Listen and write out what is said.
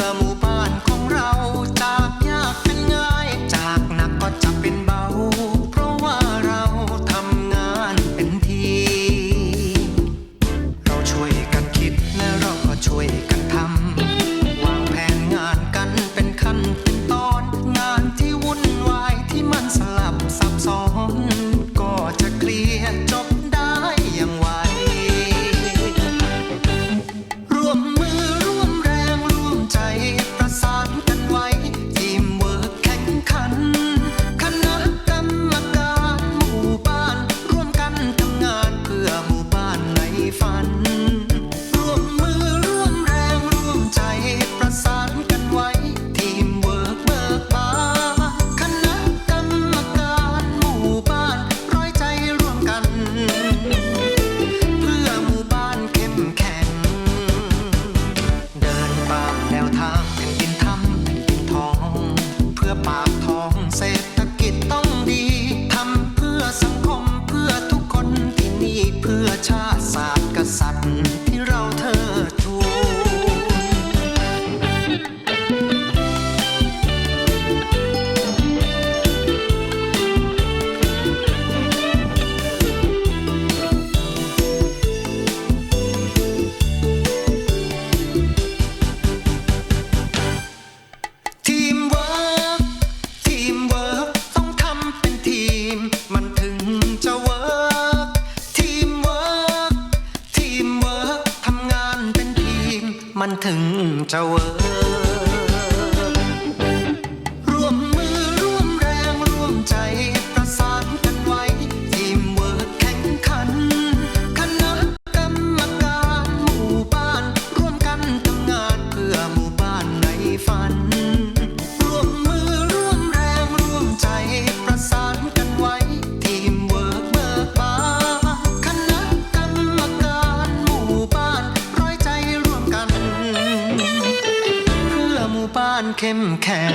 amor. สื้อผ้า มันถึงจะเวอานเข้มแข็ง